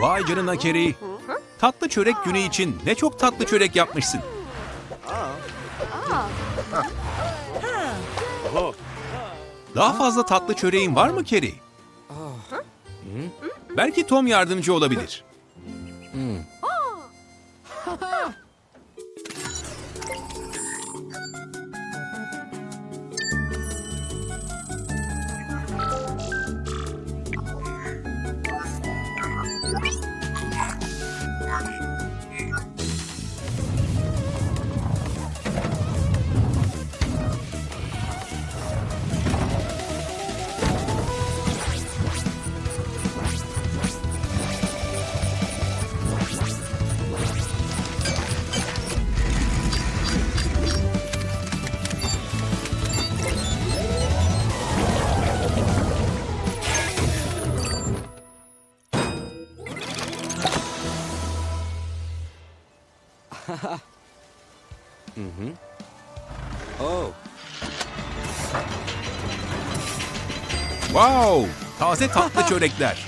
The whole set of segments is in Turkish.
Vay canına Kerry. Tatlı çörek günü için ne çok tatlı çörek yapmışsın. Daha fazla tatlı çöreğin var mı Kerry? Belki Tom yardımcı olabilir. Oh. Wow! Taze tatlı çörekler.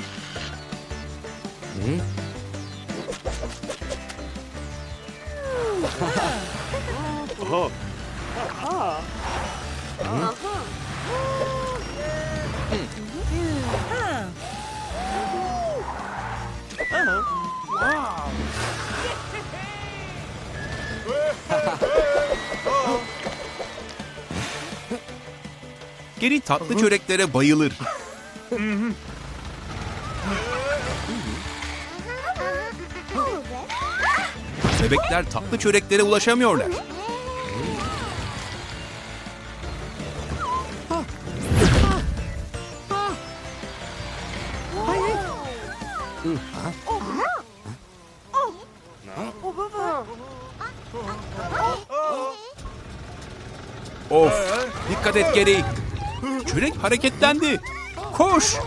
Geri tatlı çöreklere bayılır. Bebekler tatlı çöreklere ulaşamıyorlar. Of! Dikkat et geri. Çörek hareketlendi. Koş!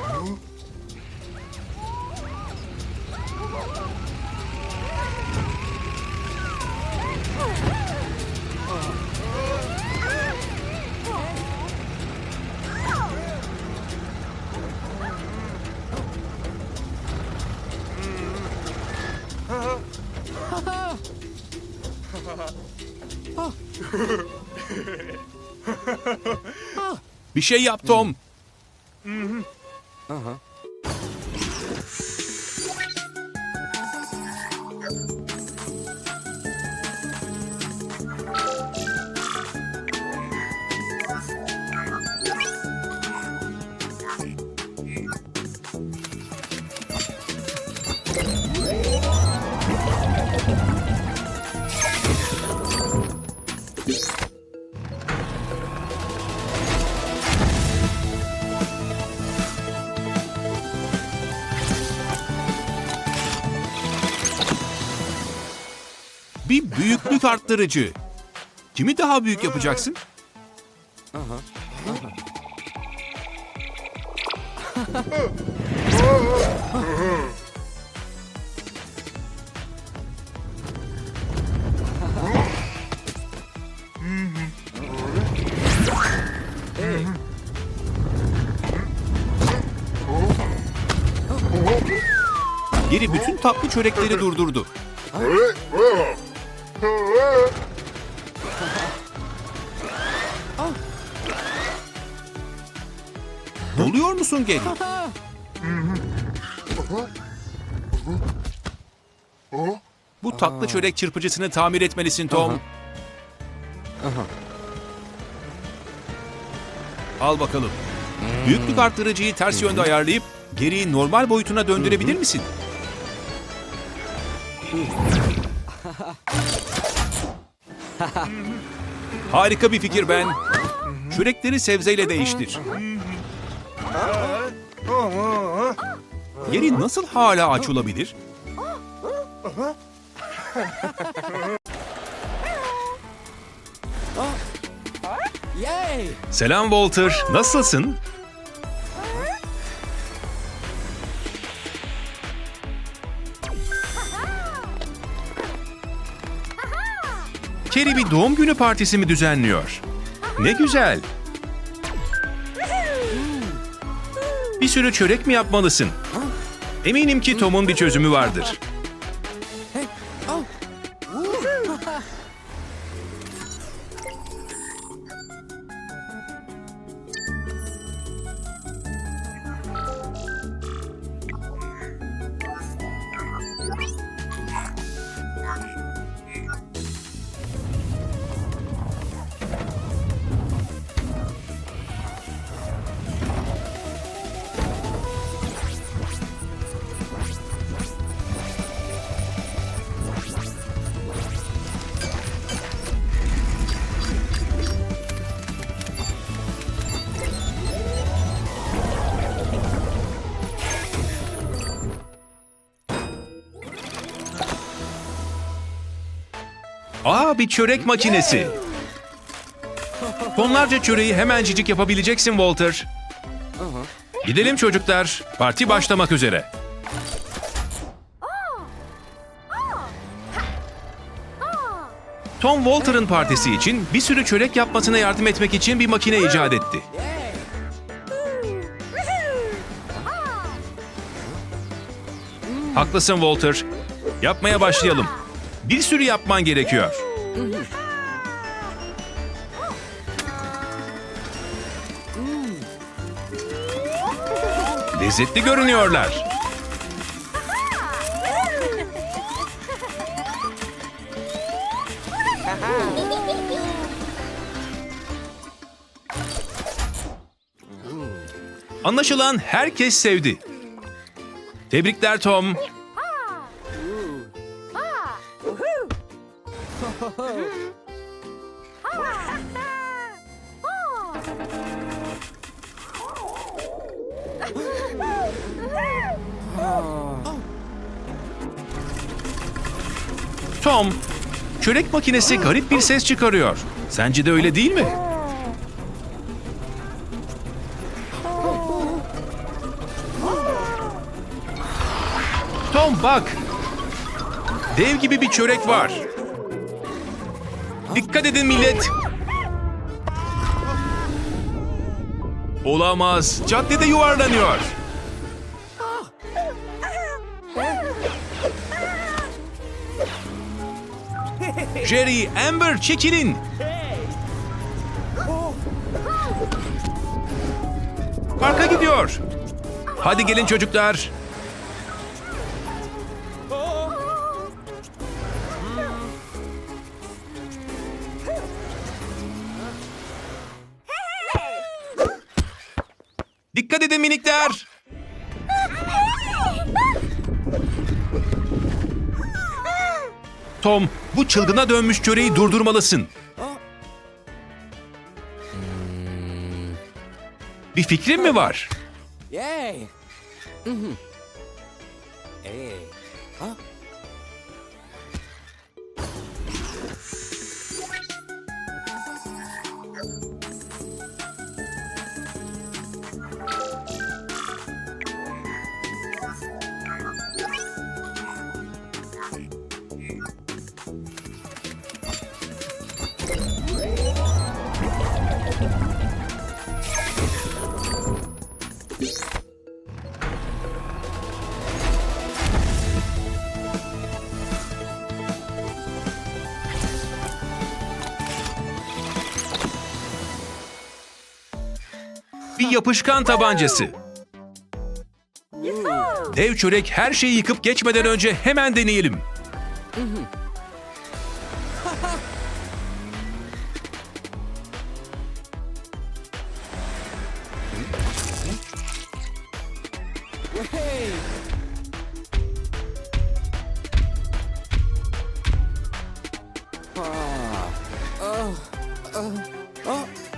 Bir şey yap Tom. Bir büyüklük arttırıcı. Kimi daha büyük yapacaksın? Geri bütün tatlı çörekleri durdurdu. Doluyor musun geri? Bu tatlı çörek çırpıcısını tamir etmelisin Tom. Al bakalım. Büyüklük arttırıcıyı ters yönde ayarlayıp geriyi normal boyutuna döndürebilir misin? Harika bir fikir ben. Çörekleri sebzeyle değiştir. Geri nasıl hala aç olabilir? Selam Walter, nasılsın? Kerry bir doğum günü partisi mi düzenliyor? Ne güzel. Bir sürü çörek mi yapmalısın? Eminim ki Tom'un bir çözümü vardır. Aa bir çörek makinesi. Tonlarca çöreği hemencik yapabileceksin Walter. Gidelim çocuklar. Parti başlamak üzere. Tom Walter'ın partisi için bir sürü çörek yapmasına yardım etmek için bir makine icat etti. Haklısın Walter. Yapmaya başlayalım. Bir sürü yapman gerekiyor. Lezzetli görünüyorlar. Anlaşılan herkes sevdi. Tebrikler Tom. Tom, çörek makinesi garip bir ses çıkarıyor. Sence de öyle değil mi? Tom bak. Dev gibi bir çörek var. Dikkat edin millet. Olamaz. Caddede yuvarlanıyor. Jerry, Amber çekilin. Parka gidiyor. Hadi gelin çocuklar. Dikkat edin minikler. Tom, bu çılgına dönmüş çöreği durdurmalısın. Bir fikrin mi var? Bir yapışkan tabancası. Dev çörek her şeyi yıkıp geçmeden önce hemen deneyelim.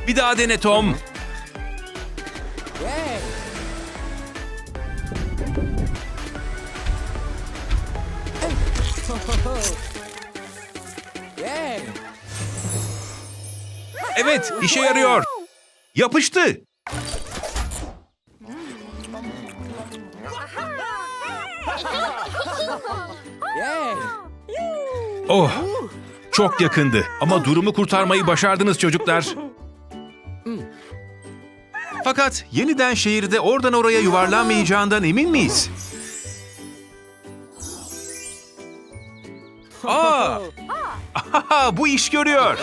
Bir daha dene Tom. Evet, işe yarıyor. Yapıştı. Oh, çok yakındı ama durumu kurtarmayı başardınız çocuklar. Fakat yeniden şehirde oradan oraya yuvarlanmayacağından emin miyiz? Bu iş görüyor.